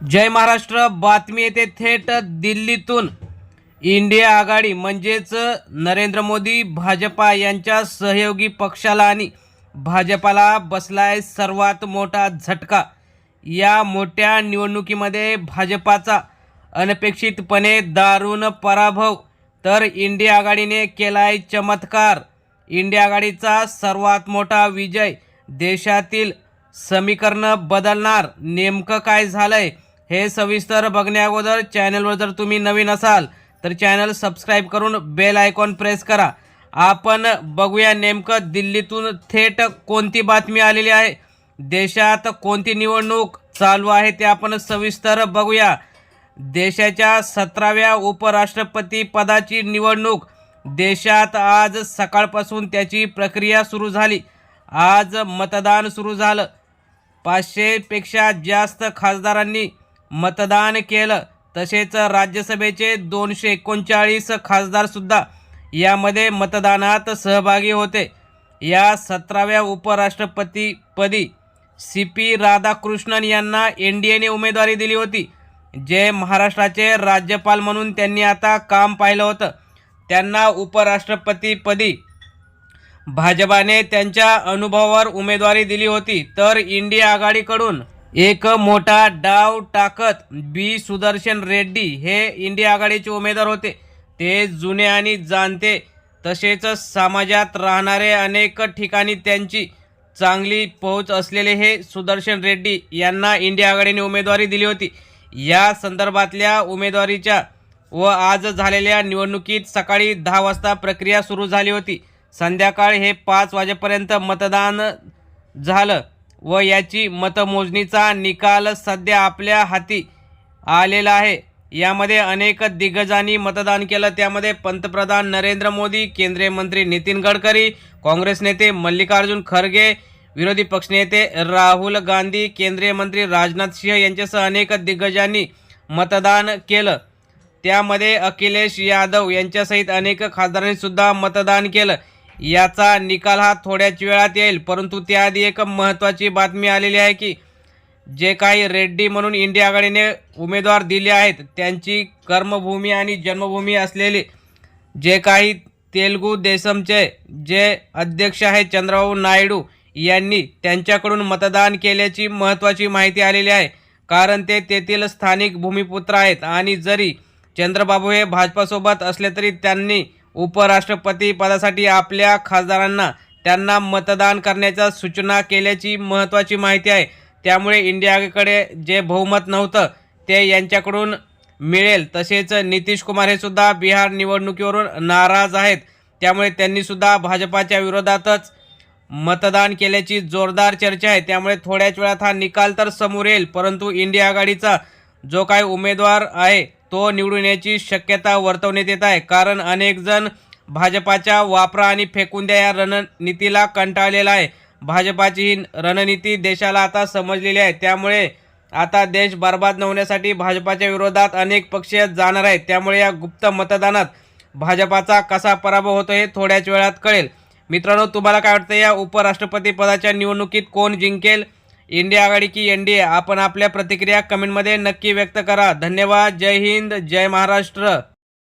जय महाराष्ट्र बातमी येते थेट दिल्लीतून. इंडिया आघाडी म्हणजेच नरेंद्र मोदी भाजपा यांच्या सहयोगी पक्षाला आणि भाजपाला बसलाय सर्वात मोठा झटका. या मोठ्या निवडणुकीमध्ये भाजपाचा अनपेक्षितपणे दारुण पराभव. तर इंडिया आघाडीने केलाय चमत्कार. इंडिया आघाडीचा सर्वात मोठा विजय देशातील समीकरणं बदलणार. नेमकं काय झालंय? हे सविस्तर बघण्याअगोदर चॅनलवर जर तुम्ही नवीन असाल तर चॅनल सबस्क्राईब करून बेल आयकॉन प्रेस करा. आपण बघूया नेमकं दिल्लीतून थेट कोणती बातमी आलेली आहे? देशात कोणती निवडणूक चालू आहे ते आपण सविस्तर बघूया. देशाच्या सतराव्या उपराष्ट्रपती पदाची निवडणूक. देशात आज सकाळपासून त्याची प्रक्रिया सुरू झाली. आज मतदान सुरू झालं. पाचशेपेक्षा जास्त खासदारांनी मतदान केलं. तसेच राज्यसभेचे दोनशे एकोणचाळीस खासदारसुद्धा यामध्ये मतदानात सहभागी होते. या सतराव्या उपराष्ट्रपतीपदी सी पी राधाकृष्णन यांना एन डी एने उमेदवारी दिली होती जे महाराष्ट्राचे राज्यपाल म्हणून त्यांनी आता काम पाहिलं होतं. त्यांना उपराष्ट्रपतीपदी भाजपाने त्यांच्या अनुभवावर उमेदवारी दिली होती. तर इंडिया आघाडीकडून एक मोठा डाव टाकत बी सुदर्शन रेड्डी हे इंडिया आघाडीचे उमेदवार होते. ते जुने आणि जाणते. तसेच समाजात राहणारे अनेक ठिकाणी त्यांची चांगली पोहोच असलेले हे सुदर्शन रेड्डी यांना इंडिया आघाडीने उमेदवारी दिली होती. या संदर्भातल्या उमेदवारीच्या व आज झालेल्या निवडणुकीत सकाळी दहा वाजता प्रक्रिया सुरू झाली होती. संध्याकाळ हे पाच वाजेपर्यंत मतदान झालं. व याची मतमोजणीचा निकाल सध्या आपल्या हाती आलेला आहे. यामध्ये अनेक दिग्गजांनी मतदान केलं. त्यामध्ये पंतप्रधान नरेंद्र मोदी केंद्रीय मंत्री नितीन गडकरी काँग्रेस नेते मल्लिकार्जुन खरगे विरोधी पक्षनेते राहुल गांधी केंद्रीय मंत्री राजनाथ सिंह यांच्यासह अनेक दिग्गजांनी मतदान केलं. त्यामध्ये अखिलेश यादव यांच्यासहित अनेक खासदारांनीसुद्धा मतदान केलं. याचा निकाल हा थोड्याच वेळात येईल परंतु त्याआधी एक महत्त्वाची बातमी आलेली आहे की जे काही रेड्डी म्हणून इंडिया आघाडीने उमेदवार दिले आहेत त्यांची कर्मभूमी आणि जन्मभूमी असलेली जे काही तेलगू देसमचे जे अध्यक्ष आहेत चंद्रबाबू नायडू यांनी त्यांच्याकडून मतदान केल्याची महत्त्वाची माहिती आलेली आहे. कारण ते तेथील स्थानिक भूमिपुत्र आहेत आणि जरी चंद्रबाबू हे भाजपासोबत असले तरी त्यांनी उपराष्ट्रपती पदासाठी आपल्या खासदारांना त्यांना मतदान करण्याच्या सूचना केल्याची महत्त्वाची माहिती आहे. त्यामुळे इंडियाकडे जे बहुमत नव्हतं ते यांच्याकडून मिळेल. तसेच नितीश कुमार हे सुद्धा बिहार निवडणुकीवरून नाराज आहेत. त्यामुळे त्यांनीसुद्धा भाजपाच्या विरोधातच मतदान केल्याची जोरदार चर्चा आहे. त्यामुळे थोड्याच वेळात हा निकाल तर समोर येईल परंतु इंडिया आघाडीचा जो काही उमेदवार आहे तो निवडून येण्याची शक्यता वर्तवण्यात येत आहे. कारण अनेक जण भाजपाच्या वापरा आणि फेकून द्या या रणनीतीला कंटाळलेला आहे. भाजपाची ही रणनीती देशाला आता समजलेली आहे. त्यामुळे आता देश बर्बाद न होण्यासाठी भाजपाच्या विरोधात अनेक पक्ष जाणार आहेत. त्यामुळे या गुप्त मतदानात भाजपाचा कसा पराभव होतो हे थोड्याच वेळात कळेल. मित्रांनो तुम्हाला काय वाटतं? या उपराष्ट्रपती पदाच्या निवडणुकीत कोण जिंकेल? इंडिया आघाडी की एन डी आपण आपल्या प्रतिक्रिया कमेंटमध्ये नक्की व्यक्त करा. धन्यवाद. जय हिंद. जय महाराष्ट्र.